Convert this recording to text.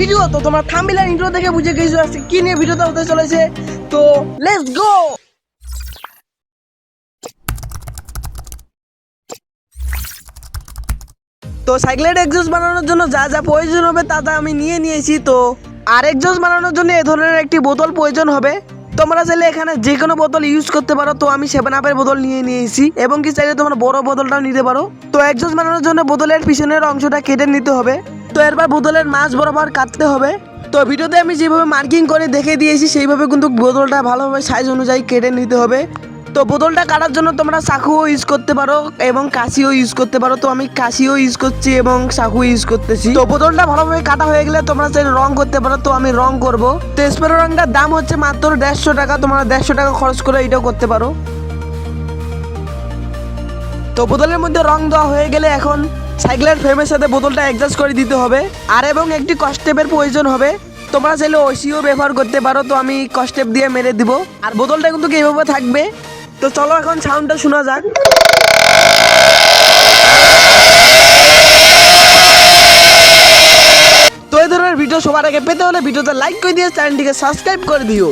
Video তো তোমার থাম্বিল আর intro দেখে বুঝে গেছো আজকে কি নিয়ে ভিডিওটা হতে চলেছে। তো লেটস গো তো সাইকেলের এক্সজস্ট বানানোর জন্য যা যা প্রয়োজন হবে তা তা আমি নিয়ে নিয়েছি। তো আর এক্সজস্ট বানানোর জন্য এ ধরনের একটি বোতল প্রয়োজন হবে। তোমরা চাইলে এখানে যে কোনো বোতল ইউজ করতে পারো। তো আমি সেভেন আপের বোতল নিয়ে নিয়েছি এবং কি চাইলে তোমরা বড় বোতলটাও নিতে পারো। তো এক্সজস্ট বানানোর জন্য বোতলের পিছনের অংশটা কেটে নিতে হবে। তো এরপর বোতলের মাছ বরাবর কাটতে হবে। তো ভিডিওতে আমি যেভাবে মার্কিং করে দেখে দিয়েছি, সেইভাবে কিন্তু বোতলটা ভালোভাবে সাইজ অনুযায়ী কেটে নিতে হবে। তো বোতলটা কাটার জন্য তোমরা চাকুও ইউজ করতে পারো এবং কাশিও ইউজ করতে পারো। তো আমি কাশিও ইউজ করছি এবং চাকু ইউজ করতেছি। তো বোতলটা ভালোভাবে কাটা হয়ে গেলে তোমরা চাইলে রং করতে পারো। তো আমি রং করব। তো স্প্রে রংটার দাম হচ্ছে মাত্র দেড়শো টাকা। তোমরা দেড়শো টাকা খরচ করে এটাও করতে পারো। তো বোতলের মধ্যে রং দেওয়া হয়ে গেলে এখন সাইকেলের ফ্রেমের সাথে বোতলটা অ্যাডজাস্ট করে দিতে হবে। আর এবং একটি কস্টেপের প্রয়োজন হবে। তোমরা চাইলে ওসিও ব্যবহার করতে পারো, তো আমি কস্টেপ দিয়ে মেরে দিব। আর বোতলটা কিন্তু এইভাবে থাকবে। তো চলো এখন সাউন্ডটা শোনা যাক। তো এই ধরনের ভিডিও সবার আগে পেতে হলে ভিডিওতে লাইক করে দিয়ে চ্যানেলটিকে সাবস্ক্রাইব করে দিও।